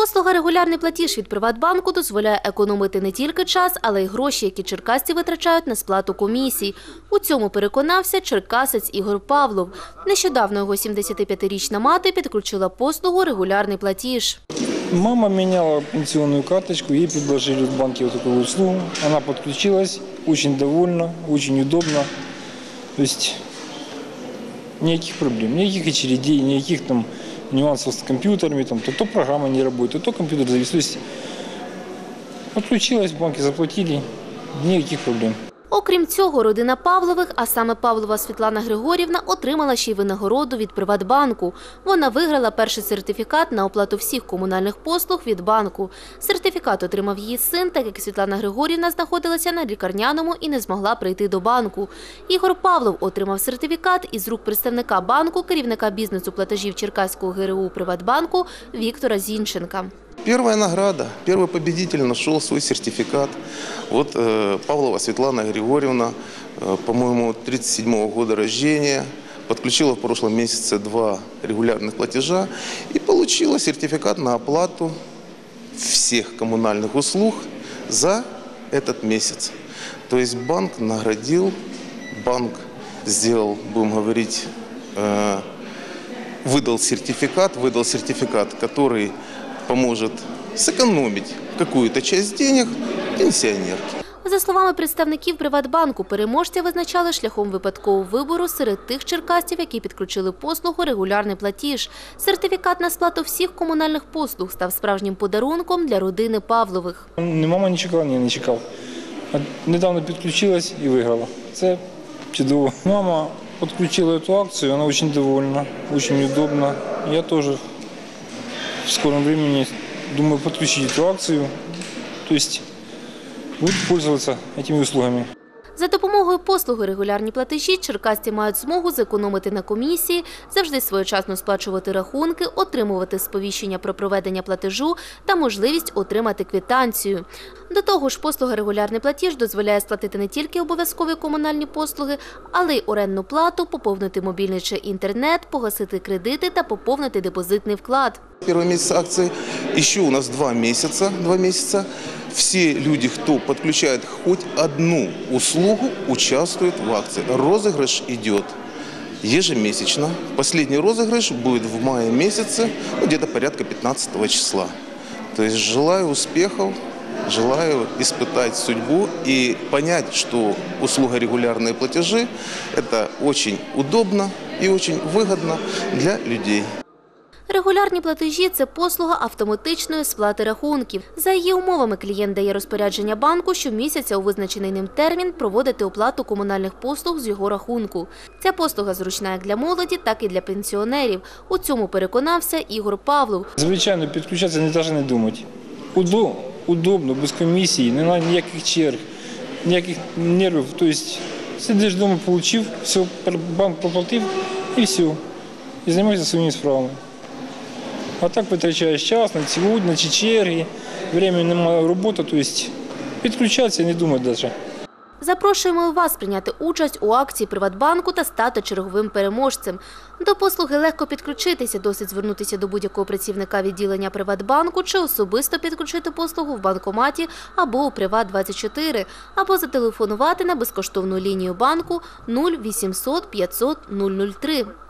Послуга регулярний платіж від Приватбанку дозволяє економити не тільки час, але й гроші, які черкасці витрачають на сплату комісій. У цьому переконався черкасець Ігор Павлов. Нещодавно його 75-річна мати підключила послугу регулярний платіж. Мама меняла пенсионную карточку, ей предложили в банке вот такую услугу. Она подключилась, очень довольна, очень удобно. То есть никаких проблем, никаких очередей, никаких там нюансов с компьютерами, там, то, то программа не работает, то, то компьютер завис. То есть подключилась, банки заплатили, никаких проблем. Окрім цього, родина Павлових, а саме Павлова Світлана Григорівна, отримала ще й винагороду від Приватбанку. Вона виграла перший сертифікат на оплату всіх комунальних послуг від банку. Сертифікат отримав її син, так як Світлана Григорівна знаходилася на лікарняному і не змогла прийти до банку. Ігор Павлов отримав сертифікат із рук представника банку, керівника бізнесу платежів Черкаського ГРУ Приватбанку Віктора Зінченка. Первая награда, первый победитель нашел свой сертификат. Вот э, Павлова Светлана Григорьевна, э, по-моему, 37 года рождения, подключила в прошлом месяце два регулярных платежа и получила сертификат на оплату всех коммунальных услуг за этот месяц. То есть банк наградил, банк сделал, будем говорить, э, выдал сертификат, выдал сертификат, который поможет сэкономить какую-то часть денег пенсионерке. За словами представників Приватбанку, переможця визначали шляхом випадкового вибору серед тих черкасців, які підключили послугу регулярний платіж. Сертифікат на сплату всіх комунальних послуг став справжнім подарунком для родини Павлових. Ні мама не чекала, ні, не чекав. Недавно підключилась і виграла. Це чудово. Мама підключила цю акцію, вона дуже довольна, дуже удобна. Я теж в скором времени думаю подключить эту акцию. То есть буду пользоваться этими услугами. За допомогою послуги регулярні платежі черкасці мають змогу зекономити на комісії, завжди своєчасно сплачувати рахунки, отримувати сповіщення про проведення платежу та можливість отримати квитанцію. До того ж, послуга регулярний платіж дозволяє сплатити не тільки обов'язкові комунальні послуги, але й орендну плату, поповнити мобільний чи інтернет, погасити кредити та поповнити депозитний вклад. Первый месяц акции, еще у нас два месяца, два месяца. Все люди, кто подключает хоть одну услугу, участвуют в акции. Розыгрыш идет ежемесячно. Последний розыгрыш будет в мае месяце, ну, где-то порядка 15 числа. То есть желаю успехов, желаю испытать судьбу и понять, что услуга регулярные платежи – это очень удобно и очень выгодно для людей. Регулярні платежі це послуга автоматичної сплати рахунків. За її умовами клієнт дає розпорядження банку щомісяця у визначений ним термін проводити оплату комунальних послуг з його рахунку. Ця послуга зручна як для молоді, так і для пенсіонерів. У цьому переконався Ігор Павлов. Звичайно, підключатися не навіть не думати. Удо, удобно, без комісії, не треба ніяких черг, ніяких нервів. Тобто сидиш вдома, отримав, все, банк проплатив і все. І займаєшся своїми справами. А так витрачаєш час на ці на черги, времени немає роботи, тобто підключатися не думати навіть. Запрошуємо вас прийняти участь у акції Приватбанку та стати черговим переможцем. До послуги легко підключитися, досить звернутися до будь-якого працівника відділення Приватбанку чи особисто підключити послугу в банкоматі або у Приват24, або зателефонувати на безкоштовну лінію банку 0800 500 003.